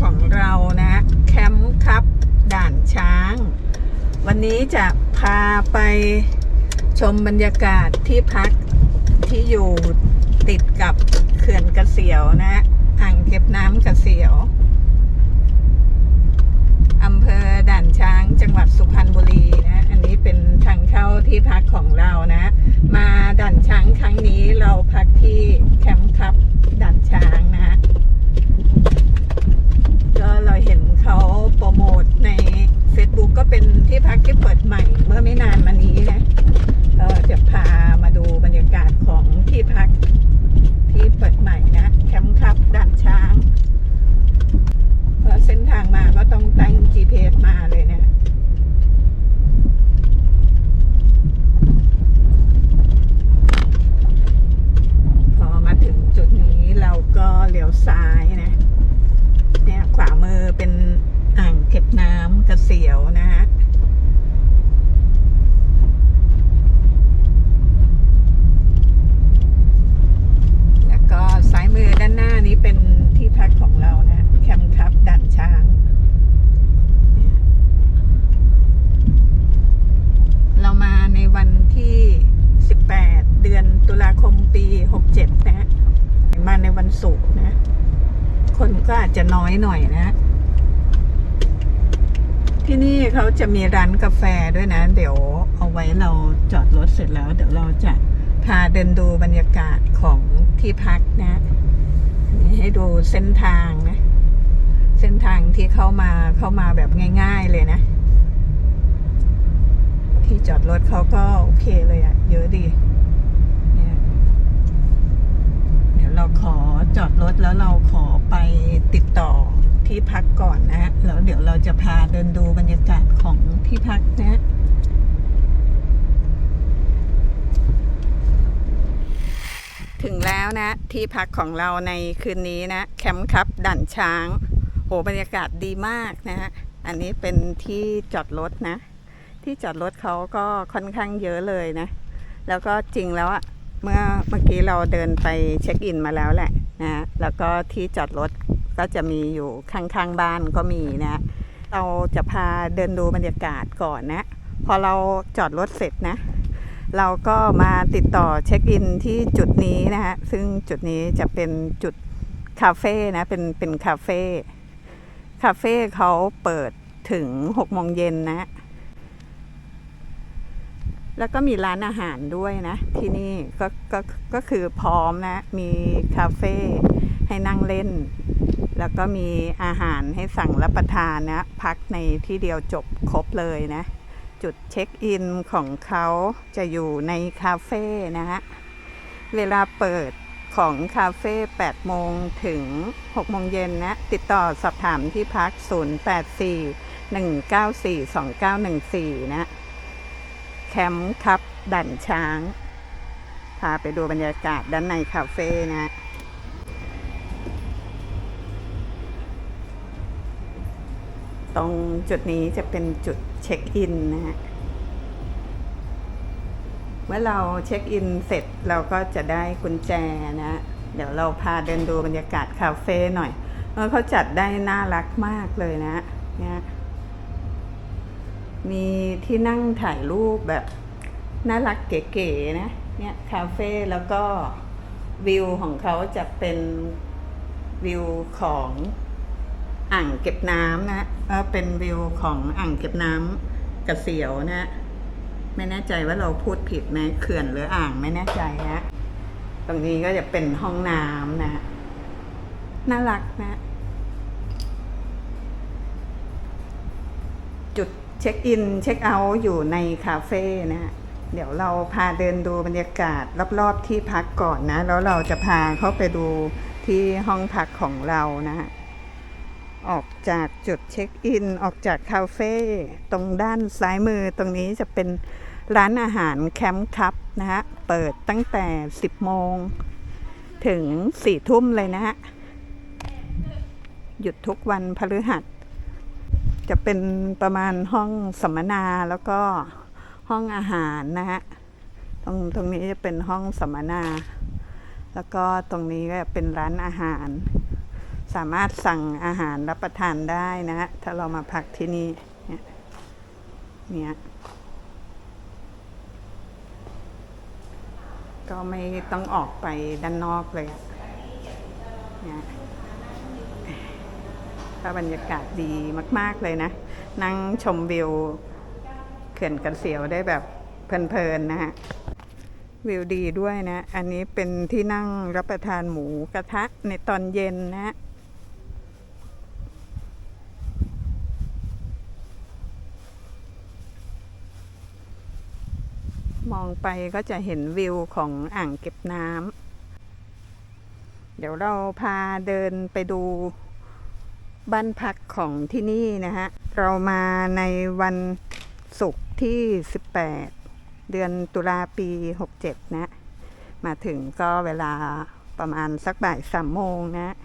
ของเรานะแคมป์ครับด่านช้าง วันนี้จะพาไปชมบรรยากาศที่พักที่อยู่ติดกับเขื่อนกระเสียวนะอ่างเก็บน้ำกระเสียวอำเภอด่านช้างจังหวัดสุพรรณบุรีนะ อันนี้เป็นทางเข้าที่พักของเรานะ มาด่านช้างครั้งนี้เราพักที่แคมป์ครับด่านช้างนะฮะ ก็เราเห็นเขาโปรโมทใน Facebook ก็เป็นที่พักที่เปิดใหม่เมื่อไม่นานมานี้นะก็จะพามาดูบรรยากาศของที่พักที่เปิดใหม่นะแคมป์ครับด่านช้างเพราะเส้นทางมาก็ต้องตั้ง GPS มาเลยเนะ พอมาถึงจุดนี้เราก็เลี้ยวซ้ายนะ เนี่ยขวามือเป็นอ่างเก็บน้ำกระเสียวนะฮะ แล้วก็ซ้ายมือด้านหน้านี้เป็นที่พักของเรานะ แคมป์ครับด่านช้างเนี่ยเรามาในวันที่ 18 เดือนตุลาคมปี 67 นะฮะมาในวันศุกร์นะ คนก็อาจจะ น้อยหน่อยนะ ที่นี่เขาจะมีร้านกาแฟด้วยนะ เดี๋ยวเอาไว้เราจอดรถเสร็จแล้ว เดี๋ยวเราจะพาเดินดูบรรยากาศของที่พักนะนให้ดูเส้นทางนะ เส้นทางที่เข้ามาเข้ามาแบบง่าย ๆเลยนะ ที่จอดรถเขาก็โอเคเลยอะเยอะดี เนี่ย เดี๋ยวเราขอ จอดรถแล้วเราขอไปติดต่อที่พักก่อนนะฮะแล้วเดี๋ยวเราจะพาเดินดูบรรยากาศของที่พักนะถึงแล้วนะ ที่พักของเราในคืนนี้นะ แคมป์ครับด่านช้าง โหบรรยากาศดีมากนะฮะอันนี้เป็นที่จอดรถนะ ที่จอดรถเขาก็ค่อนข้างเยอะเลยนะ แล้วก็จริงแล้วอะเมื่อเมื่อกี้เราเดินไปเช็คอินมาแล้วแหละ นะแล้วก็ที่จอดรถก็จะมีอยู่ข้างๆบ้านก็มีนะเราจะพาเดินดูบรรยากาศก่อนนะ พอเราจอดรถเสร็จนะ เราก็มาติดต่อเช็คอินที่จุดนี้นะฮะซึ่งจุดนี้จะเป็นจุดคาเฟ่นะเป็นเป็นคาเฟ่คาเฟ่เขาเปิดถึง6โมงเย็นนะ แล้วก็มีร้านอาหารด้วยนะ ที่นี่ก็ก็ก็คือพร้อมนะ มีคาเฟ่ให้นั่งเล่น แล้วก็มีอาหารให้สั่งรับประทานนะ พักในที่เดียวจบครบเลยนะ จุดเช็คอินของเขาจะอยู่ในคาเฟ่นะฮะ เวลาเปิดของคาเฟ่8โมงถึง6โมงเย็นนะ ติดต่อสอบถามที่พัก 084 194 2914 นะ คมป์ครับดันช้าง พาไปดูบรรยากาศด้านในคาเฟ่นะตรงจุดนี้จะเป็นจุดเช็คอินนะฮะ เมื่อเราเช็คอินเสร็จเราก็จะได้กุญแจนะ เดี๋ยวเราพาเดินดูบรรยากาศคาเฟ่หน่อยเออเขาจัดได้น่ารักมากเลยนะเนี่ย มีที่นั่งถ่ายรูปแบบน่ารักเก๋ๆนะเนี่ยคาเฟ่แล้วก็วิวของเขาจะเป็นวิวของอ่างเก็บน้ำนะเออเป็นวิวของอ่างเก็บน้ำกระเสียวนะไม่แน่ใจว่าเราพูดผิดไหมเขื่อนหรืออ่างไม่แน่ใจฮะตรงนี้ก็จะเป็นห้องน้ำนะน่ารักนะ จุด ช็คอินเช็คเอาท์อยู่ในคาเฟ่นะเดี๋ยวเราพาเดินดูบรรยากาศรอบๆที่พักก่อนนะ แล้วเราจะพาเข้าไปดูที่ห้องพักของเรานะฮะออกจากจุดเช็คอิน ออกจากคาเฟ่ตรงด้านซ้ายมือตรงนี้จะเป็นร้านอาหารแคมป์ครับนะฮะ เปิดตั้งแต่ 10 โมง ถึง 4 ทุ่มเลยนะฮะ หยุดทุกวันพฤหัส จะเป็นประมาณห้องสัมมนาแล้วก็ห้องอาหารนะฮะตรงตรงนี้จะเป็นห้องสัมมนา แล้วก็ตรงนี้ก็เป็นร้านอาหาร สามารถสั่งอาหารรับประทานได้นะฮะถ้าเรามาพักที่นี่เนี่ยเนี่ยก็ไม่ต้องออกไปด้านนอกเลยเนี่ย ก็บรรยากาศดีมาก ๆ เลยนะ นั่งชมวิวเขื่อนกันเสียวได้แบบเพลิน ๆ นะฮะ วิวดีด้วยนะ อันนี้เป็นที่นั่งรับประทานหมูกระทะในตอนเย็นนะมองไปก็จะเห็นวิวของอ่างเก็บน้ำ เดี๋ยวเราพาเดินไปดู บ้านพักของที่นี่นะฮะ เรามาในวันศุกร์ที่ 18 เดือนตุลาปี 67 นะ มาถึงก็เวลาประมาณสักบ่ายสามโมงนะ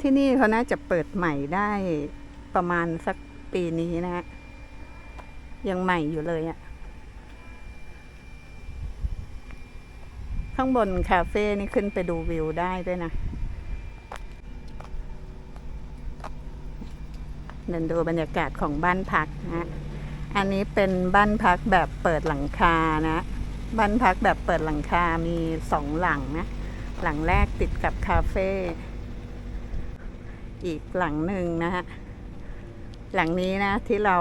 ที่นี่เขาน่าจะเปิดใหม่ได้ประมาณสักปีนี้นะ ยังใหม่อยู่เลยอะ ข้างบนคาเฟ่นี่ขึ้นไปดูวิวได้ด้วยนะเดินดูบรรยากาศของบ้านพักนะอันนี้เป็นบ้านพักแบบเปิดหลังคานะ บ้านพักแบบเปิดหลังคา มีสองหลังนะ หลังแรกติดกับคาเฟ่ อีกหลังหนึ่งนะฮะ หลังนี้นะที่เรา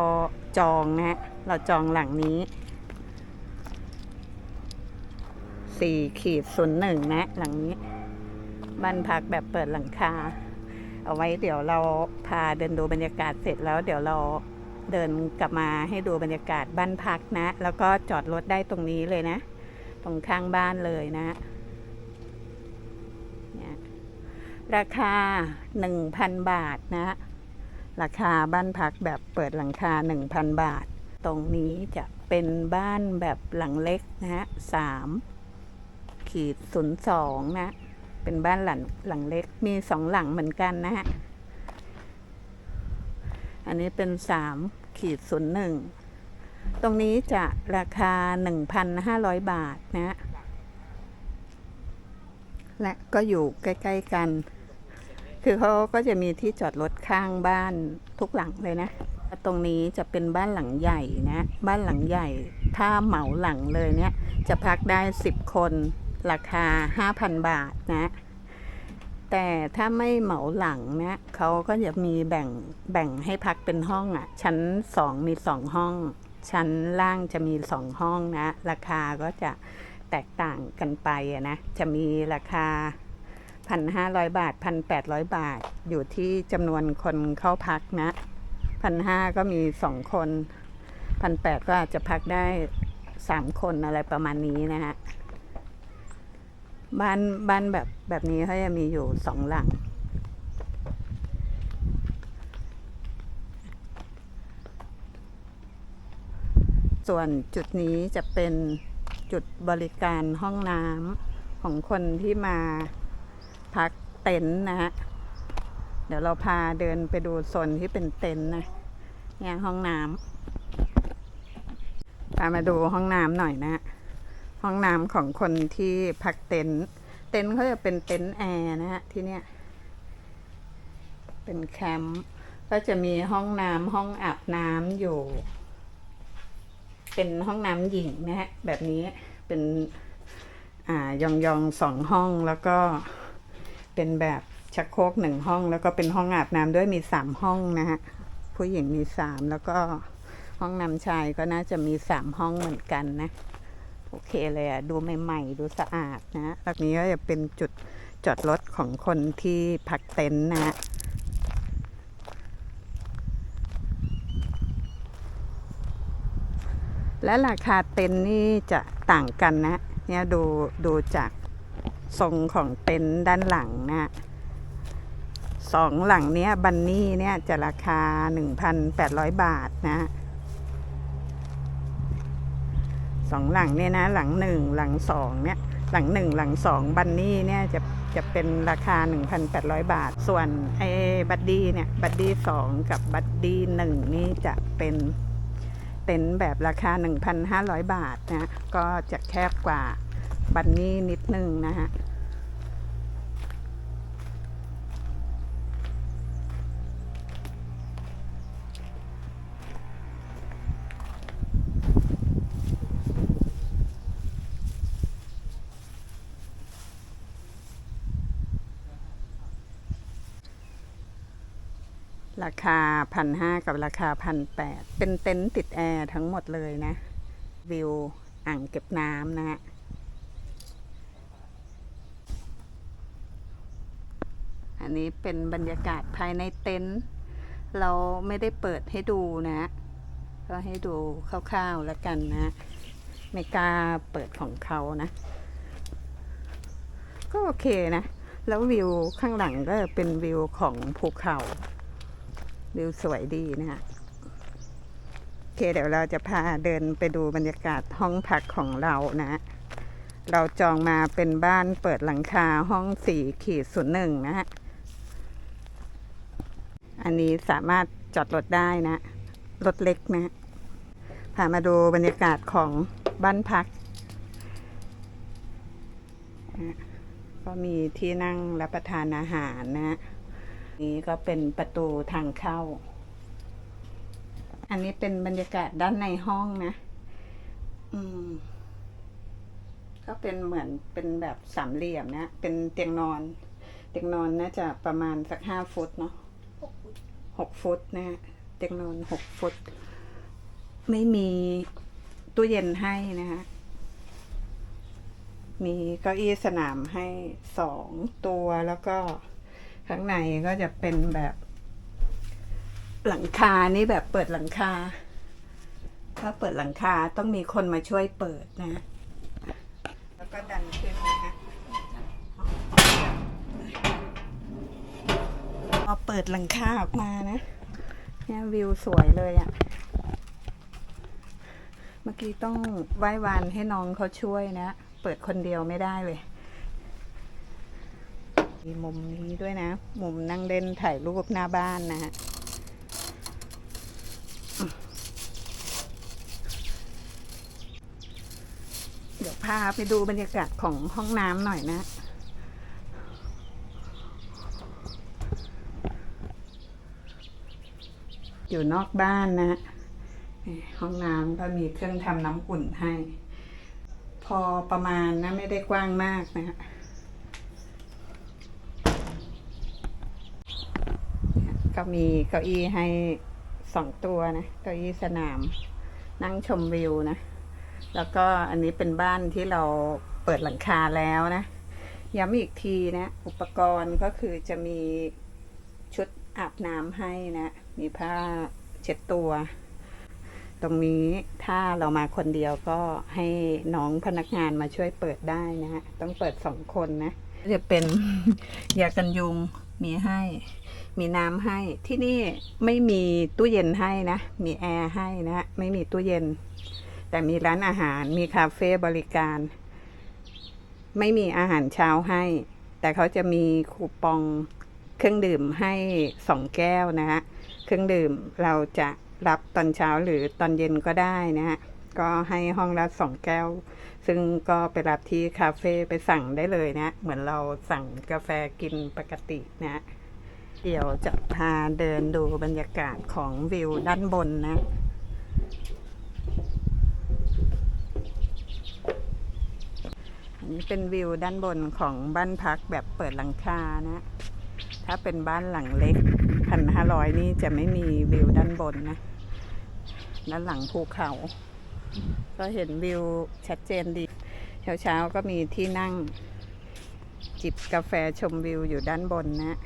จองนะฮะเราจองหลังนี้ สี่ขีดศูนย์หนึ่งนะ หลังนี้บ้านพักแบบเปิดหลังคา เอาไว้เดี๋ยวเราพาเดินดูบรรยากาศเสร็จแล้ว เดี๋ยวเราเดินกลับมาให้ดูบรรยากาศบ้านพักนะ แล้วก็จอดรถได้ตรงนี้เลยนะ ตรงข้างบ้านเลยนะเนี่ยราคา 1,000 บาทนะ ราคาบ้านพักแบบเปิดหลังคา 1,000 บาท ตรงนี้จะเป็นบ้านแบบหลังเล็กนะฮะสาม ขีดศูนย์สองนะ เป็นบ้านหลังหลังเล็ก มีสองหลังเหมือนกันนะฮะ อันนี้เป็นสามขีดศูนย์หนึ่ง ตรงนี้จะราคาหนึ่งพันห้าร้อยบาทนะ และก็อยู่ใกล้ๆกัน คือเขาก็จะมีที่จอดรถข้างบ้านทุกหลังเลยนะตรงนี้จะเป็นบ้านหลังใหญ่นะ บ้านหลังใหญ่ ถ้าเหมาหลังเลยเนี่ย จะพักได้ 10 คน ราคา 5,000 บาทนะ แต่ถ้าไม่เหมาหลังนะเขาก็จะมีแบ่งแบ่งให้พักเป็นห้องอะ่ะ ชั้น 2 มี 2 ห้อง ชั้นล่างจะมี 2 ห้องนะ ราคาก็จะแตกต่างกันไปนะ จะมีราคา 1,500 บาท 1,800 บาท อยู่ที่จำนวนคนเข้าพักนะ 1,500 ก็มี 2 คน 1,800 ก็อาจจะพักได้ 3 คนอะไรประมาณนี้นะฮะ บ้านบ้านแบบแบบนี้เขาจะมีอยู่สองหลัง ส่วนจุดนี้จะเป็นจุดบริการห้องน้ำของคนที่มาพักเต็นท์นะฮะ เดี๋ยวเราพาเดินไปดูโซนที่เป็นเต็นท์นะเนี่ยห้องน้ำพามาดูห้องน้ำหน่อยนะ ห้องน้ำของคนที่พักเต็นท์เต็นท์เขาจะเป็นเต็นท์แอร์นะฮะที่เนี่ยเป็นแคมป์ก็จะมีห้องน้ำห้องอาบน้ำอยู่ เป็นห้องน้ำหญิงนะฮะแบบนี้เป็นอ่ายองยองสองห้องแล้วก็เป็นแบบชักโครกหนึ่งห้อง แล้วก็เป็นห้องอาบน้ำด้วยมีสามห้องนะฮะผู้หญิงมีสามแล้วก็ห้องน้ำชายก็น่าจะมีสามห้องเหมือนกันนะ โอเคเลยอะดูใหม่ ๆ ดูสะอาดนะตรงนี้ก็จะเป็นจุดจอดรถของคนที่พักเต็นท์นะฮะและราคาเต็นท์นี่จะต่างกันนะ เนี่ยดูดูจากทรงของเต็นท์ด้านหลังนะสองหลังเนี้ยบันนี่เนี่ยจะราคา 1,800 บาทนะ สองหลังเนี่ยนะ หลังหนึ่งหลังสองเนี่ยหลังหนึ่งหลังสองบันนี่เนี่ยจะจะเป็นราคา 1,800 บาท ส่วนไอ้บัดดี้เนี่ยบัดดี้สองกับบัดดี้หนึ่งนี่จะเป็นเต็นท์แบบราคา 1,500 บาทนะก็จะแคบกว่าบันนี่นิดนึงนะฮะ ราคาพันห้ากับราคาพันแปดเป็นเต็นท์ติดแอร์ทั้งหมดเลยนะ วิวอ่างเก็บน้ำนะฮะอันนี้เป็นบรรยากาศภายในเต็นท์เราไม่ได้เปิดให้ดูนะ ก็ให้ดูคร่าวๆแล้วกันนะไม่กล้าเปิดของเขานะ ก็โอเคนะ แล้ววิวข้างหลังก็เป็นวิวของภูเขา วิวสวยดีนะฮะโอเคเดี๋ยวเราจะพาเดินไปดูบรรยากาศห้องพักของเรานะ เราจองมาเป็นบ้านเปิดหลังคาห้องสี่ขีดศูนย์หนึ่งนะฮะ อันนี้สามารถจอดรถได้นะ รถเล็กนะ พามาดูบรรยากาศของบ้านพักนะก็มีที่นั่งรับประทานอาหารนะ นี้ก็เป็นประตูทางเข้า อันนี้เป็นบรรยากาศด้านในห้องนะ อืม ก็เป็นเหมือนเป็นแบบสามเหลี่ยมนะ เป็นเตียงนอน เตียงนอนน่าจะประมาณสักห้าฟุตเนาะหกฟุตนะฮะเตียงนอนหกฟุต ไม่มีตู้เย็นให้นะฮะมีเก้าอี้สนามให้สองตัวแล้วก็ ข้างในก็จะเป็นแบบ หลังคานี่แบบเปิดหลังคา ถ้าเปิดหลังคาต้องมีคนมาช่วยเปิดนะ แล้วก็ดันขึ้นนะฮะพอเปิดหลังคาออกมานะ เนี่ยวิวสวยเลยอะ่ะ เมื่อกี้ต้องไหว้วานให้น้องเขาช่วยนะ เปิดคนเดียวไม่ได้เลย มีมุมนี้ด้วยนะ มุมนั่งเล่นถ่ายรูปหน้าบ้านนะฮะเดี๋ยวพาไปดูบรรยากาศของห้องน้ำหน่อยนะ อยู่นอกบ้านนะ ห้องน้ำก็มีเครื่องทำน้ำอุ่นให้ พอประมาณนะไม่ได้กว้างมากนะฮะ ก็มีเก้าอี้ให้สองตัวนะเก้าอี้สนาม นั่งชมวิวนะ แล้วก็อันนี้เป็นบ้านที่เราเปิดหลังคาแล้วนะ ย้ำอีกทีนะ อุปกรณ์ก็คือจะมีชุดอาบน้ำให้นะ มีผ้าเช็ดตัว ตรงนี้ถ้าเรามาคนเดียวก็ให้น้องพนักงานมาช่วยเปิดได้นะฮะ ต้องเปิดสองคนนะ จะเป็นยากันยุงมีให้ มีน้ำให้ที่นี่ไม่มีตู้เย็นให้นะ มีแอร์ให้นะไม่มีตู้เย็น แต่มีร้านอาหารมีคาเฟ่บริการ ไม่มีอาหารเช้าให้ แต่เขาจะมีคูปองเครื่องดื่มให้สองแก้วนะฮะเครื่องดื่มเราจะรับตอนเช้าหรือตอนเย็นก็ได้นะฮะก็ให้ห้องละสองแก้ว ซึ่งก็ไปรับที่คาเฟ่ไปสั่งได้เลยนะ เหมือนเราสั่งกาแฟกินปกตินะ เดี๋ยวจะพาเดินดูบรรยากาศของวิวด้านบนนะ อันนี้เป็นวิวด้านบนของบ้านพักแบบเปิดหลังคานะ ถ้าเป็นบ้านหลังเล็กพันห้าร้อยนี่จะไม่มีวิวด้านบนนะ ด้านหลังภูเขา ก็เห็นวิวชัดเจนดี เช้าๆก็มีที่นั่ง จิบกาแฟชมวิวอยู่ด้านบนนะ